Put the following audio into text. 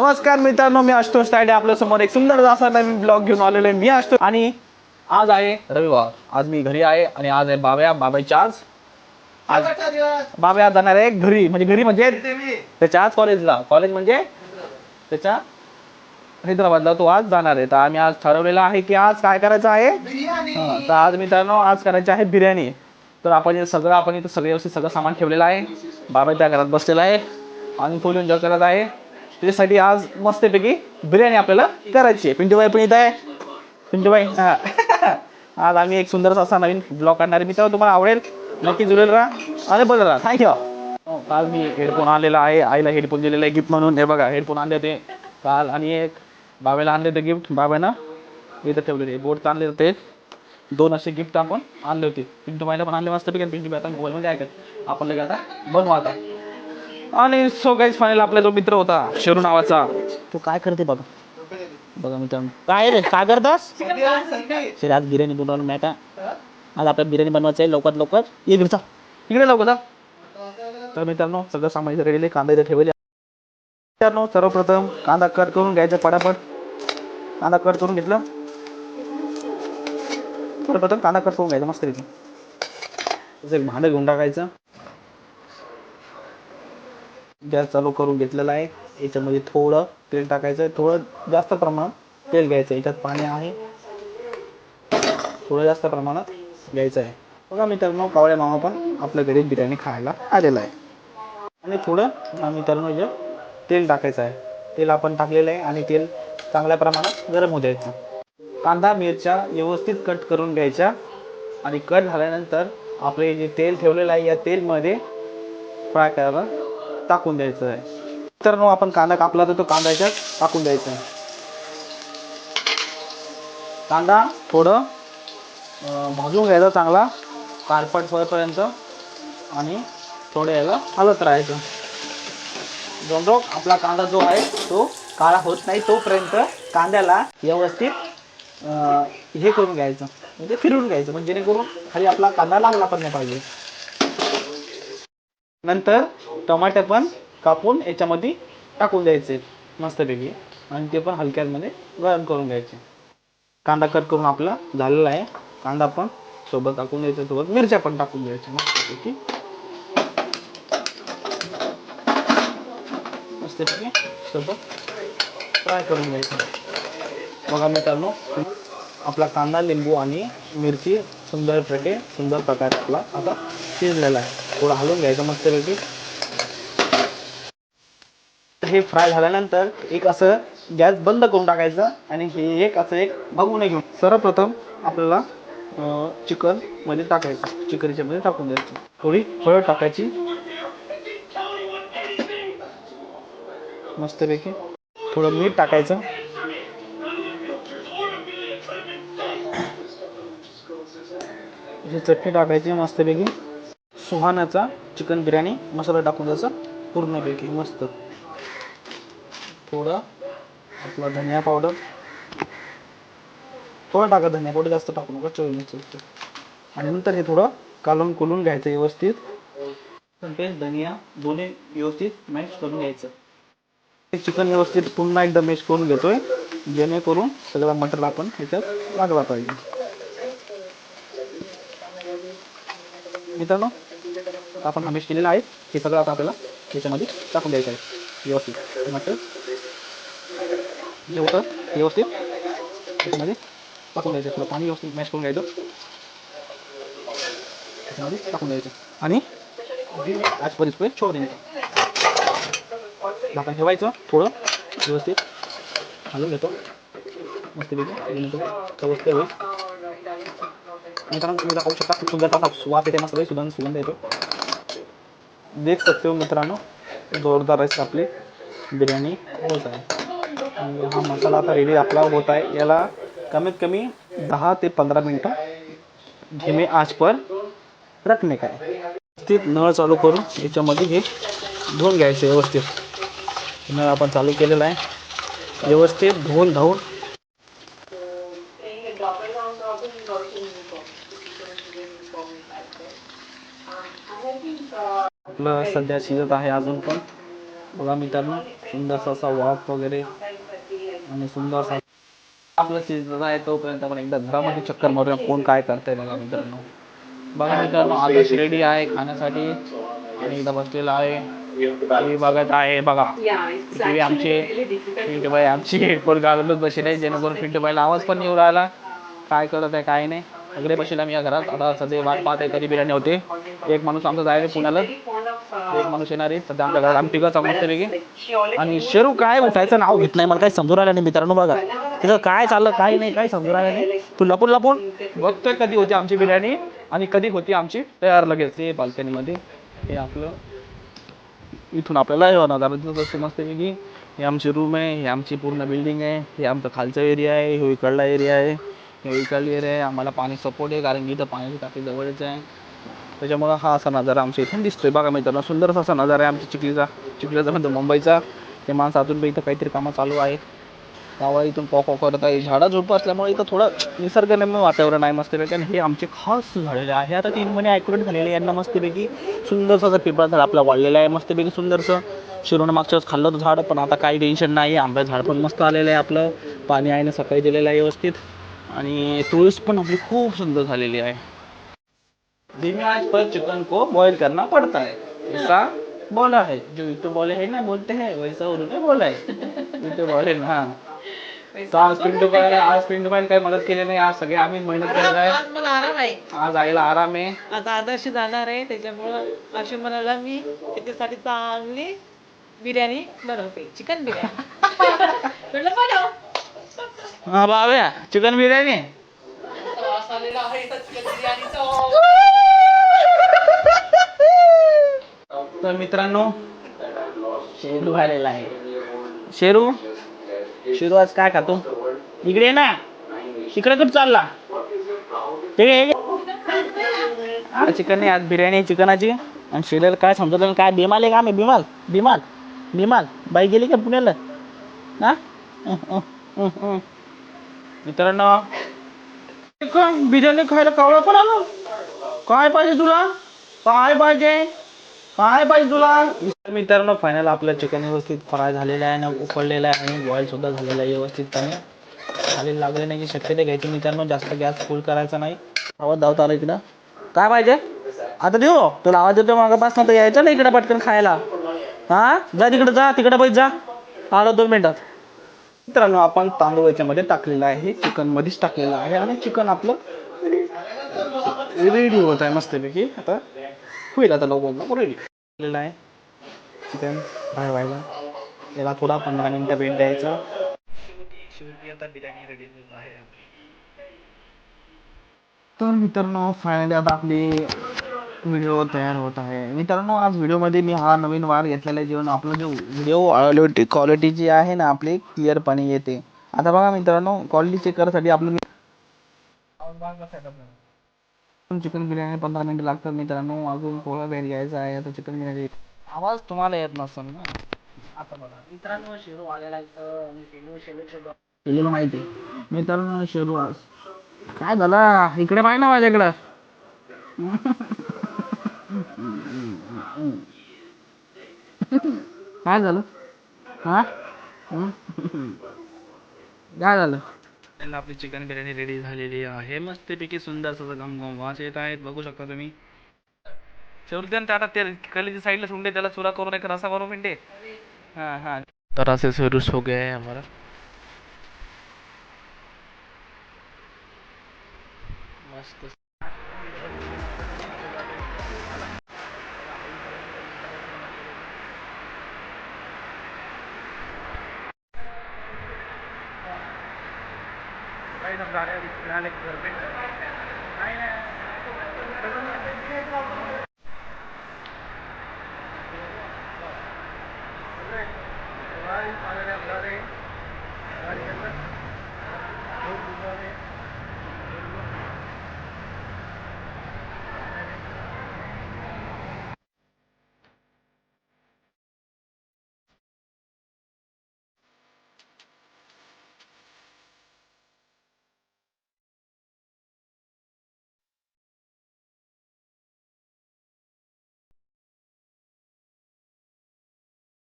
नमस्कार मित्रांनो मी आशुतोष तायडे. आपल्यासमोर एक सुंदर असा नवीन ब्लॉग घेऊन आलेलो आहे. मी असतो आणि आज आहे रविवार. आज मी घरी आहे आणि आज आहे बाब्या. बाबाईची आज आज बाब्या आज जाणार आहे घरी. म्हणजे घरी म्हणजे त्याच्या आज कॉलेजला कॉलेज म्हणजे त्याच्या हैदराबादला. तो आज जाणार आहे. तर आम्ही आज ठरवलेलं आहे की आज काय करायचं आहे? हा, तर आज मित्रांनो आज करायची आहे बिर्याणी. तर आपण हे सगळं आपण इथं सगळं व्यवस्थित सगळं सामान ठेवलेलं आहे. बाबा त्या घरात बसलेला आहे आणि फुल एन्जॉय करत आहे. त्याच्यासाठी आज मस्तपैकी बिर्याणी आपल्याला करायची आहे. पिंटूबाई पण इथं आहे. पिंटूबाई हां. आज आम्ही एक सुंदरसा असा नवीन ब्लॉग काढणार आहे. तर तुम्हाला आवडेल नक्की जुळेल राहा. अरे बदल राहा. थँक्यू हो, काल मी हेडफोन आणलेला आहे. आईला हेडफोन दिलेला आहे गिफ्ट म्हणून. हे बघा हेडफोन आणले ते काल आणि एक बाबाला आणले होते गिफ्ट बाबांना इथं ठेवलेले. बोर्ड आणले होते. दोन असे गिफ्ट आपण आणले होते. पिंटू बाईला पण आणले मस्त पिंटू आता मोबाईलमध्ये ऐकत. आपण लगे आता बनवा आता. आणि सो गाईज फायनल आपला जो मित्र होता शेरू नावाचा. तो काय करते बघा. बघा मित्रांनो. काय रे काय करतोस? शरी आज बिर्याणी बनवलं नाही का आज आपल्याला बिर्याणी बनवायचं आहे लवकरात लवकर. ये बिरचा इकडे लवकर जा. तर मित्रांनो सगळं सामान इथं रेडी कांदा इथं ठेवले. मित्रांनो सर्वप्रथम कांदा कट करून घ्यायचा पटापट. कांदा कट करून घेतलं. सर्वप्रथम कांदा कट करून घ्यायचा मस्त तसं एक भांडं घेऊन टाकायचं. गॅस चालू करून घेतलेला आहे. याच्यामध्ये थोडं तेल टाकायचं आहे. थोडं जास्त प्रमाणात तेल घ्यायचं याच्यात पाणी आहे. थोडं जास्त प्रमाणात घ्यायचं आहे. बघा मित्रांनो कावळे मामा पण आपल्या घरी बिर्याणी खायला आलेला आहे. आणि थोडं मित्रांनो जे तेल टाकायचं आहे. तेल आपण टाकलेलं आहे आणि तेल चांगल्या प्रमाणात गरम होऊ द्यायचं. कांदा मिरच्या व्यवस्थित कट करून घ्यायच्या. आणि कट झाल्यानंतर आपले जे तेल ठेवलेलं आहे या तेलमध्ये फ्राय करायला टाकून द्यायचं आहे. मित्रांनो आपण कांदा कापला तर तो कांदा याच्यात टाकून द्यायचा आहे. कांदा थोडं भाजून घ्यायचा चांगला कारपट होईपर्यंत आणि थोडं याला हलत राहायचं. जो आपला कांदा जो आहे तो काळा होत नाही तोपर्यंत कांद्याला व्यवस्थित हे करून घ्यायचं. म्हणजे फिरवून घ्यायचं. म्हणजे जेणेकरून खाली आपला कांदा लागला पण नाही पाहिजे. नंतर टमाटे पण कापून याच्यामध्ये टाकून द्यायचे मस्तपैकी. आणि ते पण हलक्यामध्ये गरम करून घ्यायचे. कांदा कट करून आपला झालेला आहे. कांदा पण सोबत टाकून द्यायचा सोबत मिरच्या पण टाकून द्यायच्या मस्तपैकी. मस्तपैकी सोबत फ्राय करून घ्यायचं. बघा मित्रांनो. आपला कांदा लिंबू आणि मिरची सुंदर प्रकारे सुंदर प्रकारे आपला आता शिजलेला आहे. थोडं हलवून घ्यायचं मस्तपैकी हे फ्राय झाल्यानंतर एक असं गॅस बंद करून टाकायचं आणि हे एक असं एक बघून घेऊन. सर्वप्रथम आपल्याला चिकनमध्ये टाकायचं. चिकनच्या मध्ये टाकून द्यायचं. थोडी हळद टाकायची. मस्तपैकी थोडं मीठ टाकायचं. त्याची चटणी टाकायची मस्तपैकी. सुहानाचा चिकन बिर्याणी मसाला टाकून द्यायचा पूर्णपैकी मस्त. थोडा आपला धनिया पावडर थोडा टाका धनिया पावडर जास्त टाकू नका चवीनुसार आणि नंतर हे थोडं कालून कुलून घ्यायचं व्यवस्थित. धनिया दोन्ही व्यवस्थित मॅश करून घ्यायचं. ते चिकन व्यवस्थित पुन्हा एकदा मॅश करून घेतोय. जेणेकरून सगळा मटर आपण ह्याच्यात लागला पाहिजे. मित्रांनो आता आपण हमेश केलेलं आहे. हे सगळं आता आपल्याला याच्यामध्ये टाकून द्यायचं आहे. व्यवस्थित. टमाटर जे होतं व्यवस्थित त्याच्यामध्ये टाकून द्यायचं थोडं पाणी व्यवस्थित मॅश करून घ्यायचं. त्याच्यामध्ये टाकून द्यायचं आणि आज पुढे इसको छोड द्यायचं झाकण ठेवायचं थोडं व्यवस्थित. घालून घेतो. मस्तपैकी. जेणेकरून व्यवस्थित होईल. मित्रांनो तुम्ही दाखवू शकता खूप सुंदर स्वाद वास येते मस्त सुगंध सुगंध येतो. देख सकते हो मित्रांनो जोरदार आहे आपली बिर्याणी होत आहे. हा मसाला आता रेडी आपला होत आहे. याला कमीत कमी दहा ते पंधरा मिनटं धीमे आजपर रखणे काय. व्यवस्थित नळ चालू करून याच्यामध्ये हे धुवून घ्यायचं व्यवस्थित. नळ आपण चालू केलेला आहे. व्यवस्थित धुवून धावून आपलं सध्या शिजत आहे अजून पण. बघा मित्रांनो सुंदरसा असा वाफ वगैरे आणि सुंदरसा आपलं शिजत आहे तोपर्यंत आपण एकदा घरामध्ये चक्कर मारूया कोण काय करतंय बघा मित्रांनो. बघा मित्रांनो आदर्श रेडी आहे खाण्यासाठी. आणि एकदा बसलेला आहे. टीव्ही बघत आहे बघा. टीव्ही आमचे पिंटूबाई आमची हेडफोन घालूनच बसले जेणेकरून पिंटूबाईला आवाज पण येऊ राहिला. काय करत आहे काय नाही. सगळे बसले आम्ही या घरात. आता सध्या वाट पाहत आहे कधी बिर्याणी होते. एक माणूस आमचा जायला पुण्याला. एक माणूस येणार आहे. सध्या आमच्या घरात आम्ही तिघं मस्तपैकी आणि शेरू काय उठायचं नाव घेत नाही. मला काही समजून राहिलं नाही मित्रांनो बघा. तिथं काय चाललं काय नाही काय समजून राहिलं नाही. तू लपून लपून. बघतोय कधी होती आमची बिर्याणी आणि कधी होती आमची तयार लगेच. ते बाल्कनीमध्ये. हे आपलं. इथून आपल्याला हे नजारा मस्तपैकी हे आमची रूम आहे. हे आमची पूर्ण बिल्डिंग आहे. हे आमचा खालचा एरिया आहे. हे इकडला एरिया आहे. हे इकडला आहे आम्हाला पाणी सपोर्ट आहे कारण की इथं पाण्याची टाकी जवळच आहे. त्याच्यामुळं हा असा नजारा आमच्या इथून दिसतोय. बघा मित्रांनो सुंदरसा असा नजारा आहे आमच्या चिखलीचा. चिखलीचा म्हणतो मुंबईचा. ते माणसं अजून इथं काहीतरी कामं चालू आहेत. गावा इथून पॉक पॉक करत आहे. झाडं झुडपं असल्यामुळे इथं थोडं निसर्गरम्य वातावरण आहे मस्तपैकी आणि हे आमचे खास झालेले आहे. आता तीन महिने ॲक्युरेट झालेले यांना मस्तपैकी सुंदरसं असं पिंपळा झाड आपला वाढलेलं आहे. मस्तपैकी सुंदरसं शिरोनं मागच्या वेळेस खाल्लं होतं झाड पण आता काही टेन्शन नाही. आंब्या झाड पण मस्त आलेलं आहे आपलं. पाणी आहे ना सकाळी दिलेलं आहे व्यवस्थित. आणि तुळस पण आपली खूप सुंदर झालेली आहे. धीमी आंच पर चिकन को बॉईल करना पड़ता है. ऐसा बोला है. जो यूट्यूब वाले है ना बोलते हैं वैसा उन्होंने बोला है. यूट्यूब वाले ना. हाँ तो आज पिंटू भाई आज पिंटू भाई काही मदत केली नाही. आज सगळे आम्ही मेहनत केलेलं आहे. आज मला आराम आहे. आज आईला आराम आहे. आता आदर्श जाणार आहे. त्याच्यामुळं अशी म्हणाला मी त्याच्यासाठी चांगली बिर्याणी बनवते. चिकन बिर्याणी. म्हटलं बनव. हा बाव्या चिकन बिर्याणी? तर मित्रांनो शेरू आलेला आहे. शेरू शेरू आज काय खातो? इकडे ये ना. इकडे कुठं चालला. ते हा चिकन नाही आज बिर्याणी चिकनाची. आणि शेरेल काय समजलं नाही. काय बिमाल आहे का आम्ही? बिमाल बिमाल बिमाल. बाई गेली का पुण्याला? हा? अं, अं, अं, अं. मित्रांनो काय बिर्याणी खायला कावळा पण आलो. काय पाहिजे तुला? काय पाहिजे? काय पाहिजे तुला? मित्रांनो फायनल आपलं चिकन व्यवस्थित फ्राय झालेलं आहे आणि उकळलेलं आहे आणि बॉईल सुद्धा झालेलं आहे व्यवस्थितपणे. खाली लागले नाही शक्यता घ्यायची. मित्रांनो जास्त गॅस फुल करायचा नाही. आवाज धावता आला इकडं. काय पाहिजे? आता देऊ तुला आवाज येतो मागापासून तर यायचं ना इकडं पटकन खायला. हा? जा तिकडं जा. तिकडं पैसे जा. आलो दोन मिनिटात. मित्रांनो आपण तांदूळ याच्यामध्ये टाकलेलं आहे चिकन मध्येच टाकलेलं आहे आणि चिकन आपलं रेडी होत आहे मस्तपैकी. आता होईल आता लवकर रेडी केलेलं आहे. चिकन फ्राय व्हायला याला थोडा पंधरा मिनटं वेट द्यायचा. शेवटी आता बिर्याणी रेडी आहे तर मित्रांनो फायनली आता आपली व्हिडिओ तयार होत आहे. मित्रांनो आज व्हिडिओमध्ये मी हा नवीन वार घेतलेला आहे. जेवण आपलं जो व्हिडिओ क्वालिटी जी आहे ना आपली क्लिअरपणे येते. आता बघा मित्रांनो क्वालिटी चेक करायसाठी आपलं चिकन बिर्याणी पंधरा मिनिटं लागतात मित्रांनो. अजून पोळा बिर्याणी घ्यायचा आहे. आता चिकन बिर्याणी आवाज तुम्हाला येत नसेल ना? आता बघा. मित्रांनो शेरू आलेला आहे. शेरू शेरू शेरू माहिती आहे. मित्रांनो शेरू काय झालं? इकडे पाहिजे ना माझ्याकडं. काय झालं? हा? काय झालं? आपली चिकन बिर्याणी रेडी झालेली आहे. मस्तपैकी सुंदर गम वास येत आहेत. बघू शकता तुम्ही. शेवटी साईडला सोडले त्याला चुरा करून एक रसा करून मिनटे हाँ हाँ. तरह से सर्विस हो गया है हमारा मस्त. समजा घर